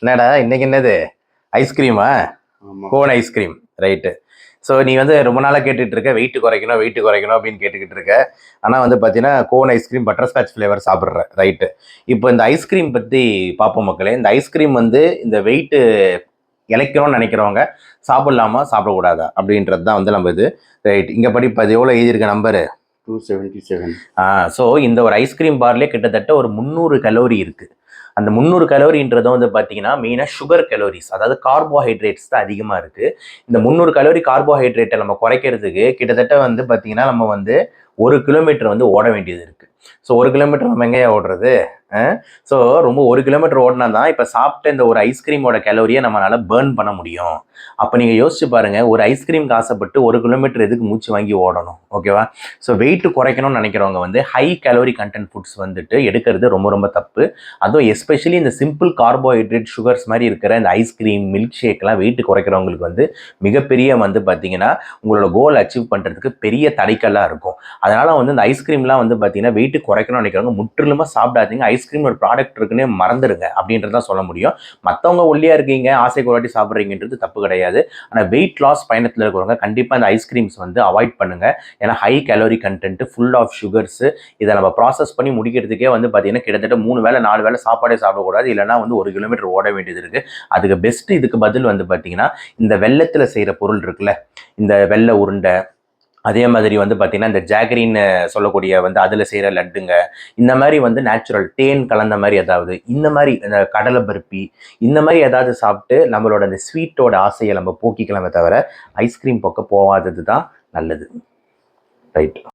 என்னடா இன்னைக்கு என்னது? ஐஸ்கிரீமா cone ice cream right so நீ வந்து ரொம்ப நாளாக கேட்டுட்டு இருக்க வெயிட் குறைக்கணும் வெயிட் குறைக்கணும் அப்படின்னு கேட்டுக்கிட்டு இருக்க. ஆனால் வந்து பார்த்தீங்கன்னா cone ice cream butterscotch flavour சாப்பிட்ற. ரைட்டு இப்போ இந்த ஐஸ்கிரீம் பற்றி பார்ப்போம் மக்களே. இந்த ஐஸ்கிரீம் வந்து இந்த வெயிட்டு இழைக்கணும்னு நினைக்கிறவங்க சாப்பிடலாமா சாப்பிடக்கூடாதா அப்படின்றது தான் வந்து நம்ம இது. ரைட் இங்கே படி இப்போ அது எவ்வளோ எழுதியிருக்க number two seventy seven so இந்த ஒரு ஐஸ்கிரீம் பார்லேயே கிட்டத்தட்ட ஒரு முந்நூறு கலோரி இருக்குது அந்த முந்நூறு கலோரின்றதும் வந்து பார்த்தீங்கன்னா மெயினாக சுகர் கலோரிஸ் அதாவது கார்போஹைட்ரேட்ஸ் தான் அதிகமாக இருக்குது இந்த முந்நூறு கலோரி கார்போஹைட்ரேட்டை நம்ம குறைக்கிறதுக்கு கிட்டத்தட்ட வந்து பார்த்தீங்கன்னா நம்ம வந்து ஒரு கிலோமீட்டர் வந்து ஓட வேண்டியது இருக்குது ஸோ ஒரு கிலோமீட்டர் நம்ம எங்கேயா ஓடுறது? ஸோ ரொம்ப ஒரு கிலோமீட்டர் ஓடினா தான் இப்போ சாப்பிட்ட இந்த ஒரு ஐஸ்கிரீமோட கலோரியை நம்மளால பேர்ன் பண்ண முடியும். அப்போ நீங்கள் யோசிச்சு பாருங்கள் ஒரு ஐஸ்கிரீம் ஆசைப்பட்டு ஒரு கிலோமீட்டர் எதுக்கு மூச்சு வாங்கி ஓடணும் ஓகேவா ஸோ வெயிட் குறைக்கணும்னு நினைக்கிறவங்க வந்து ஹை கலோரி கண்டென்ட் ஃபுட்ஸ் வந்துட்டு எடுக்கிறது ரொம்ப ரொம்ப தப்பு. அதுவும் எஸ்பெஷலி இந்த சிம்பிள் கார்போஹைட்ரேட் சுகர்ஸ் மாதிரி இருக்கிற இந்த ஐஸ்கிரீம் மில்க் ஷேக்லாம் வெயிட் குறைக்கிறவங்களுக்கு வந்து மிகப்பெரிய வந்து பார்த்தீங்கன்னா உங்களோட கோல் அச்சீவ் பண்ணுறதுக்கு பெரிய தடைக்கல்லாக இருக்கும். அதனால் வந்து இந்த ஐஸ்கிரீம்லாம் வந்து பார்த்தீங்கன்னா வெயிட் குறைக்கணும்னு நினைக்கிறவங்க முற்றிலுமாக சாப்பிடாதீங்க. ஐஸ்கிரீம் ஒரு ப்ராடக்ட் இருக்குன்னே மறந்துடுங்க அப்படின்றதான் சொல்ல முடியும். மற்றவங்க ஒல்லியாக இருக்கீங்க ஆசைக்கு ஒரு வாட்டி சாப்பிட்றீங்கன்றது தப்பு கிடையாது. ஆனால் வெயிட் லாஸ் பயணத்தில் இருக்கிறவங்க கண்டிப்பாக இந்த ஐஸ்கிரீம்ஸ் வந்து அவாய்ட் பண்ணுங்க. ஏன்னா high calorie content full of sugars இதை நம்ம ப்ராசஸ் பண்ணி முடிக்கிறதுக்கே வந்து பார்த்தீங்கன்னா கிட்டத்தட்ட மூணு வேளை நாலு வேளை சாப்பாடே சாப்பிடக்கூடாது. இல்லைனா வந்து ஒரு கிலோமீட்டர் ஓட வேண்டியது இருக்குது அதுக்கு பெஸ்ட் இதுக்கு பதில் வந்து பார்த்தீங்கன்னா இந்த வெள்ளத்தில் செய்கிற பொருள் இருக்குல்ல இந்த வெள்ளை உருண்டை அதே மாதிரி வந்து பார்த்தீங்கன்னா இந்த ஜாகரின்னு சொல்லக்கூடிய வந்து அதில் செய்கிற லட்டுங்க. இந்த மாதிரி வந்து நேச்சுரல் தேன் கலந்த மாதிரி ஏதாவது இந்த மாதிரி இந்த கடலை பருப்பி இந்த மாதிரி ஏதாவது சாப்பிட்டு நம்மளோட அந்த ஸ்வீட்டோட ஆசையை நம்ம போக்கிக்கலாமே தவிர ஐஸ்கிரீம் பக்கம் போகாதது தான் நல்லது. ரைட்